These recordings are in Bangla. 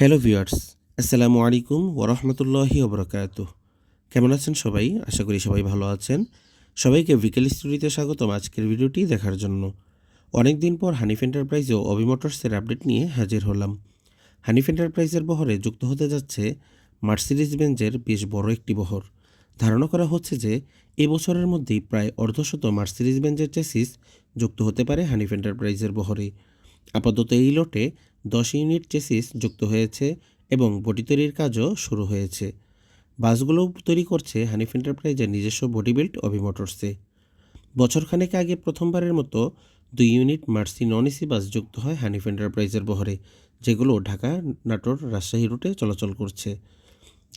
হ্যালো ভিউয়ার্স আসসালামু আলাইকুম ওরহমতুল্লাহি ওবরাকাত কেমন আছেন সবাই? আশা করি সবাই ভালো আছেন। সবাইকে বিকেল স্টুডিওতে স্বাগতম আজকের ভিডিওটি দেখার জন্য। অনেক দিন পর হানিফ এন্টারপ্রাইজ ও অবি আপডেট নিয়ে হাজির হলাম। হানিফ এন্টারপ্রাইজের বহরে যুক্ত হতে যাচ্ছে মার্সিডিজ বেঞ্জের বেশ বড় একটি বহর। ধারণা করা হচ্ছে যে, এ বছরের মধ্যেই প্রায় অর্ধশত মার্সিডিজ বেঞ্জের চেসিস যুক্ত হতে পারে হানিফ এন্টারপ্রাইজের বহরে। আপাতত এই লটে দশ ইউনিট চেসিস যুক্ত হয়েছে এবং বডি তৈরির কাজও শুরু হয়েছে। বাসগুলো তৈরি করছে হানিফ এন্টারপ্রাইজের নিজস্ব বডি বিল্ড অভি মোটরসে। বছরখানেক আগে প্রথমবারের মতো দুই unit Mercedes non AC bus যুক্ত হয় হানিফ এন্টারপ্রাইজের বহরে, যেগুলো ঢাকা, নাটোর, রাজশাহী রুটে চলাচল করছে,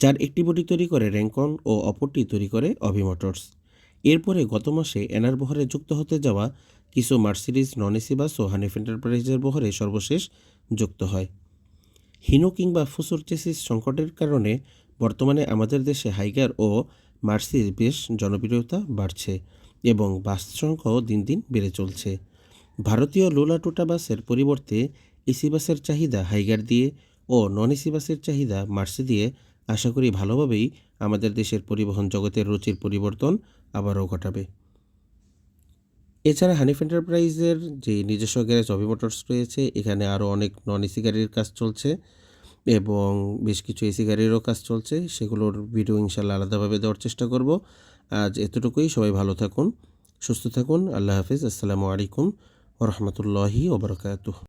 যার একটি বডি তৈরি করে র্যাঙ্কন ও অপরটি তৈরি করে অভি মোটরস। এরপরে গত মাসে এনার বহরে যুক্ত হতে যাওয়া কিছু মার্সিডিজ নন এসি বাস ও হানিফ এন্টারপ্রাইজের বহরে সর্বশেষ যুক্ত হয়। হিনো কিংবা ফুসুর চেসিস সংকটের কারণে বর্তমানে আমাদের দেশে হাইগার ও মার্সির বেশ জনপ্রিয়তা বাড়ছে এবং বাস সংখ্যাও দিন দিন বেড়ে চলছে। ভারতীয় লোলা টোটা বাসের পরিবর্তে এসি বাসের চাহিদা হাইগার দিয়ে ও নন এসি বাসের চাহিদা মার্সি দিয়ে আশা করি ভালোভাবেই আমাদের দেশের পরিবহন জগতের রুচির পরিবর্তন আবারও ঘটাবে। এছাড়া হানিফ এন্টারপ্রাইজের যে নিজস্ব গ্যারেজ অভি মোটরস রয়েছে, এখানে আরও অনেক নন এসি গাড়ির কাজ চলছে এবং বেশ কিছু এসি গাড়িরও কাজ চলছে। সেগুলোর ভিডিও ইনশাল্লাহ আলাদাভাবে দেওয়ার চেষ্টা করব। আজ এতটুকুই, সবাই ভালো থাকুন, সুস্থ থাকুন, আল্লাহ হাফিজ, আসসালামু আলাইকুম ওরহমতুল্লাহি ওবরকাতুহ